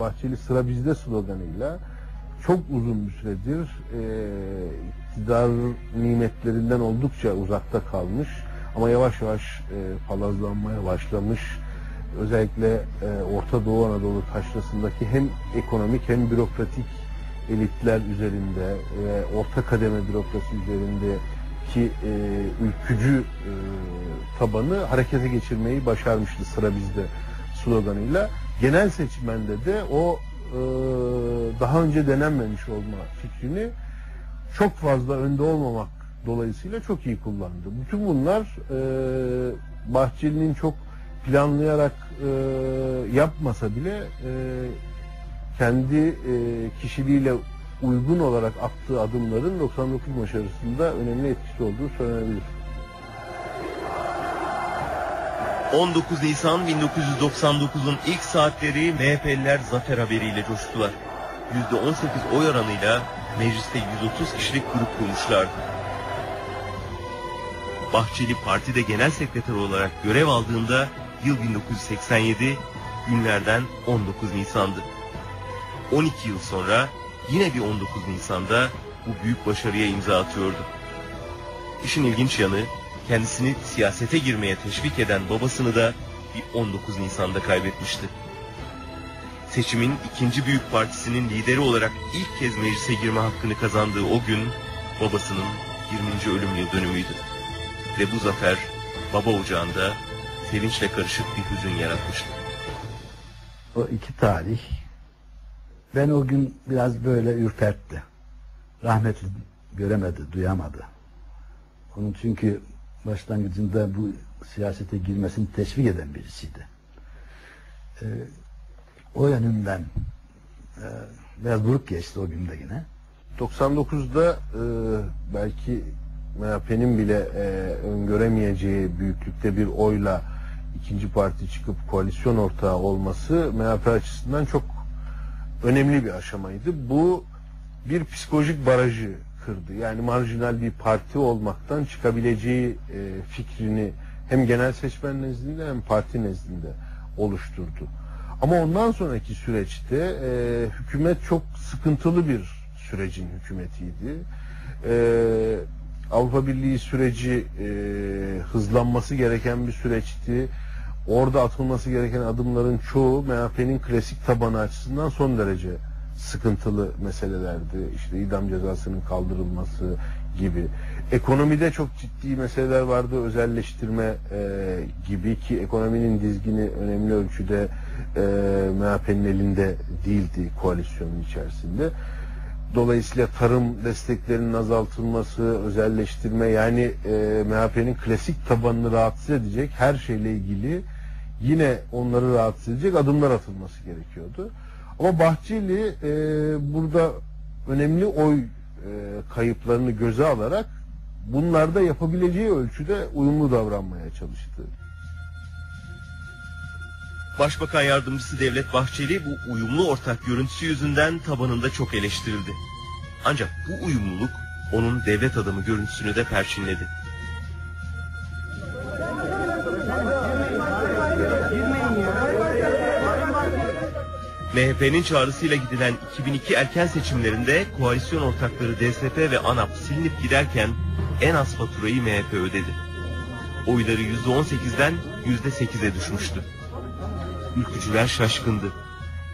Bahçeli sıra bizde sloganıyla çok uzun bir süredir e, iktidar nimetlerinden oldukça uzakta kalmış ama yavaş yavaş e, palazlanmaya başlamış. Özellikle e, Orta Doğu Anadolu taşrasındaki hem ekonomik hem bürokratik elitler üzerinde ve orta kademe bürokrasi üzerindeki e, ülkücü e, tabanı harekete geçirmeyi başarmıştı sıra bizde sloganıyla. Genel seçmende de o e, daha önce denenmemiş olma fikrini çok fazla önde olmamak dolayısıyla çok iyi kullandı. Bütün bunlar e, Bahçeli'nin çok planlayarak e, yapmasa bile e, kendi e, kişiliğiyle uygun olarak attığı adımların 99 başarısında önemli etkisi olduğu söylenebilir. 19 Nisan 1999'un ilk saatleri MHP'liler zafer haberiyle coştular. %18 oy oranıyla mecliste 130 kişilik grup kurmuşlardı. Bahçeli partide genel sekreter olarak görev aldığında yıl 1987 günlerden 19 Nisan'dı. 12 yıl sonra yine bir 19 Nisan'da bu büyük başarıya imza atıyordu. İşin ilginç yanı kendisini siyasete girmeye teşvik eden babasını da bir 19 Nisan'da kaybetmişti. Seçimin ikinci büyük partisinin lideri olarak ilk kez meclise girme hakkını kazandığı o gün babasının 20. ölüm yıl dönümüydü. Ve bu zafer baba ocağında sevinçle karışık bir hüzün yaratmıştı. O iki tarih ben o gün biraz böyle ürpertti. Rahmetli göremedi, duyamadı. Onun çünkü başlangıcında bu siyasete girmesini teşvik eden birisiydi. Ee, o yönünden e, biraz buruk geçti o günde yine. 99'da e, belki MHP'nin bile e, öngöremeyeceği büyüklükte bir oyla ikinci parti çıkıp koalisyon ortağı olması MHP açısından çok önemli bir aşamaydı. Bu bir psikolojik barajı kırdı. Yani marjinal bir parti olmaktan çıkabileceği e, fikrini hem genel seçmen nezdinde hem parti nezdinde oluşturdu. Ama ondan sonraki süreçte e, hükümet çok sıkıntılı bir sürecin hükümetiydi. E, Avrupa Birliği süreci e, hızlanması gereken bir süreçti. Orada atılması gereken adımların çoğu MHP'nin klasik tabanı açısından son derece sıkıntılı meselelerdi. İşte idam cezasının kaldırılması gibi. Ekonomide çok ciddi meseleler vardı. Özelleştirme e, gibi ki ekonominin dizgini önemli ölçüde e, MHP'nin elinde değildi koalisyonun içerisinde. Dolayısıyla tarım desteklerinin azaltılması, özelleştirme yani e, MHP'nin klasik tabanını rahatsız edecek her şeyle ilgili yine onları rahatsız edecek adımlar atılması gerekiyordu. Ama Bahçeli e, burada önemli oy e, kayıplarını göze alarak bunlarda yapabileceği ölçüde uyumlu davranmaya çalıştı. Başbakan Yardımcısı Devlet Bahçeli bu uyumlu ortak görüntüsü yüzünden tabanında çok eleştirildi. Ancak bu uyumluluk onun devlet adamı görüntüsünü de perçinledi. MHP'nin çağrısıyla gidilen 2002 erken seçimlerinde koalisyon ortakları DSP ve ANAP silinip giderken en az faturayı MHP ödedi. Oyları %18'den %8'e düşmüştü. Ülkücüler şaşkındı.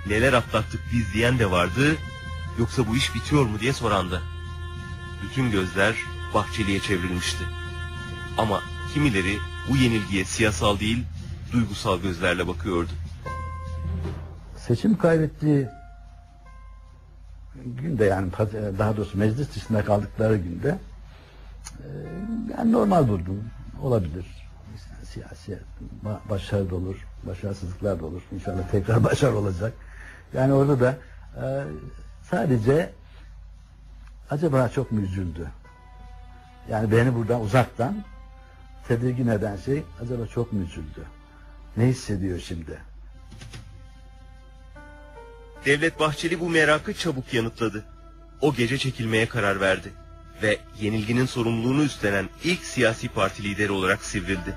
Neler atlattık biz diyen de vardı, yoksa bu iş bitiyor mu diye soran da. Bütün gözler Bahçeli'ye çevrilmişti. Ama kimileri bu yenilgiye siyasal değil, duygusal gözlerle bakıyordu. Seçim kaybettiği günde yani daha doğrusu meclis dışında kaldıkları günde e, yani normal buldum. Olabilir. Siyasi başarı da olur, başarısızlıklar da olur. İnşallah tekrar başarı olacak. Yani orada da e, sadece acaba çok mu üzüldü? Yani beni buradan uzaktan tedirgin eden şey acaba çok mu üzüldü? Ne hissediyor şimdi? Devlet Bahçeli bu merakı çabuk yanıtladı. O gece çekilmeye karar verdi ve yenilginin sorumluluğunu üstlenen ilk siyasi parti lideri olarak sivrildi.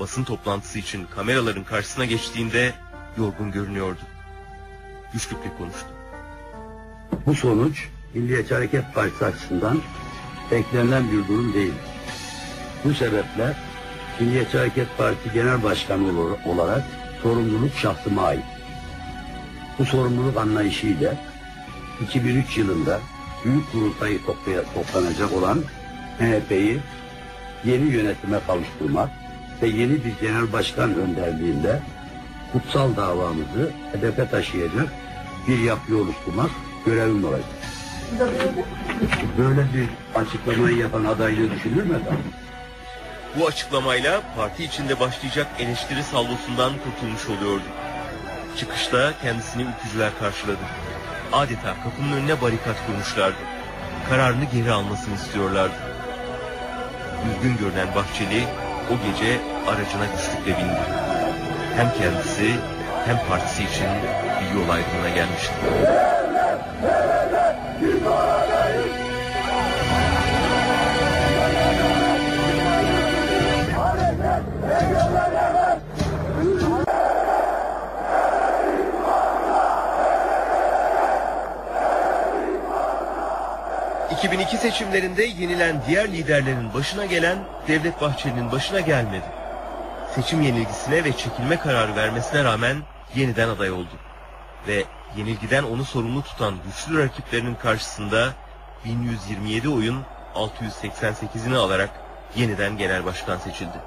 Basın toplantısı için kameraların karşısına geçtiğinde yorgun görünüyordu. güçlükle konuştu. Bu sonuç Milliyetçi Hareket Partisi açısından beklenilen bir durum değil. Bu sebeple Milliyetçi Hareket Partisi Genel Başkanı olarak sorumluluk şahsıma ait. Bu sorumluluk anlayışıyla 2003 yılında Büyük Kurultayı toplaya, toplanacak olan MHP'yi yeni yönetime kavuşturmak ve yeni bir genel başkan önderliğinde kutsal davamızı hedefe taşıyacak bir yapı oluşturmak görevim olacak. Böyle bir açıklamayı yapan adaylığı düşünür mü efendim? Bu açıklamayla parti içinde başlayacak eleştiri salvosundan kurtulmuş oluyordu. Çıkışta kendisini ülkücüler karşıladı. Adeta kapının önüne barikat kurmuşlardı. Kararını geri almasını istiyorlardı. Üzgün görünen Bahçeli o gece aracına güçlükle bindi. Hem kendisi hem partisi için bir yol ayrımına gelmişti. ...2002 seçimlerinde yenilen diğer liderlerin başına gelen... ...Devlet Bahçeli'nin başına gelmedi. Seçim yenilgisine ve çekilme kararı vermesine rağmen... ...yeniden aday oldu. Ve yenilgiden onu sorumlu tutan güçlü rakiplerinin karşısında... ...1127 oyun 688'ini alarak... ...yeniden genel başkan seçildi.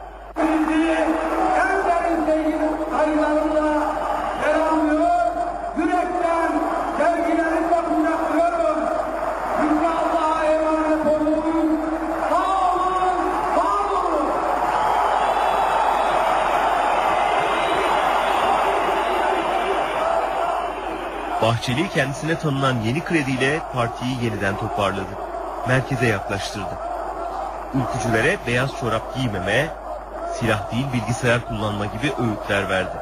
Bahçeli kendisine tanınan yeni krediyle partiyi yeniden toparladı. Merkeze yaklaştırdı. Ülkücülere beyaz çorap giymeme, silah değil bilgisayar kullanma gibi öğütler verdi.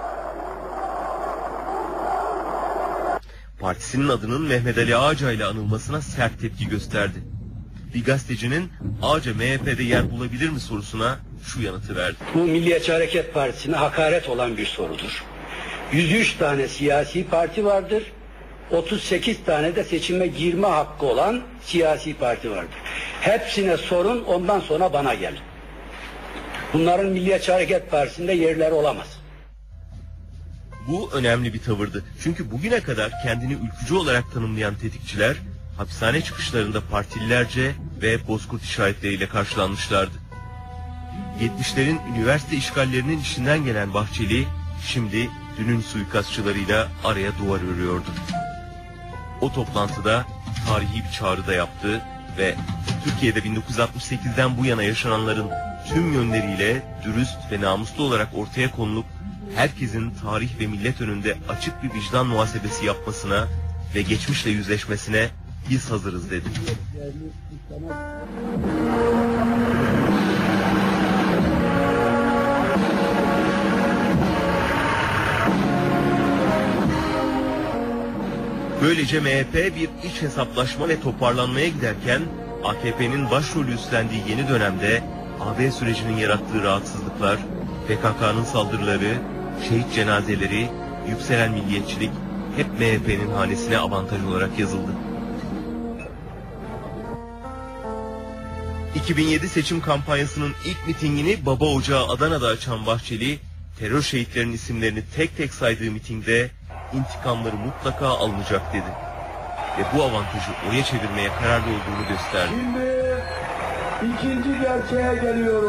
Partisinin adının Mehmet Ali Ağca ile anılmasına sert tepki gösterdi. Bir gazetecinin Ağca MHP'de yer bulabilir mi sorusuna şu yanıtı verdi. Bu Milliyetçi Hareket Partisi'ne hakaret olan bir sorudur. 103 tane siyasi parti vardır. 38 tane de seçime girme hakkı olan siyasi parti vardır. Hepsine sorun ondan sonra bana gelin. Bunların Milliyetçi Hareket Partisi'nde yerleri olamaz. Bu önemli bir tavırdı. Çünkü bugüne kadar kendini ülkücü olarak tanımlayan tetikçiler hapishane çıkışlarında partililerce ve bozkurt işaretleriyle karşılanmışlardı. 70'lerin üniversite işgallerinin içinden gelen Bahçeli şimdi dünün suikastçılarıyla araya duvar örüyordu. O toplantıda tarihi bir çağrı da yaptı ve Türkiye'de 1968'den bu yana yaşananların tüm yönleriyle dürüst ve namuslu olarak ortaya konulup herkesin tarih ve millet önünde açık bir vicdan muhasebesi yapmasına ve geçmişle yüzleşmesine biz hazırız dedi. Böylece MHP bir iç hesaplaşma ve toparlanmaya giderken AKP'nin başrolü üstlendiği yeni dönemde AB sürecinin yarattığı rahatsızlıklar, PKK'nın saldırıları, şehit cenazeleri, yükselen milliyetçilik hep MHP'nin hanesine avantaj olarak yazıldı. 2007 seçim kampanyasının ilk mitingini Baba Ocağı Adana'da açan Bahçeli, terör şehitlerinin isimlerini tek tek saydığı mitingde intikamları mutlaka alınacak dedi. Ve bu avantajı oya çevirmeye kararlı olduğunu gösterdi. Şimdi ikinci gerçeğe geliyorum.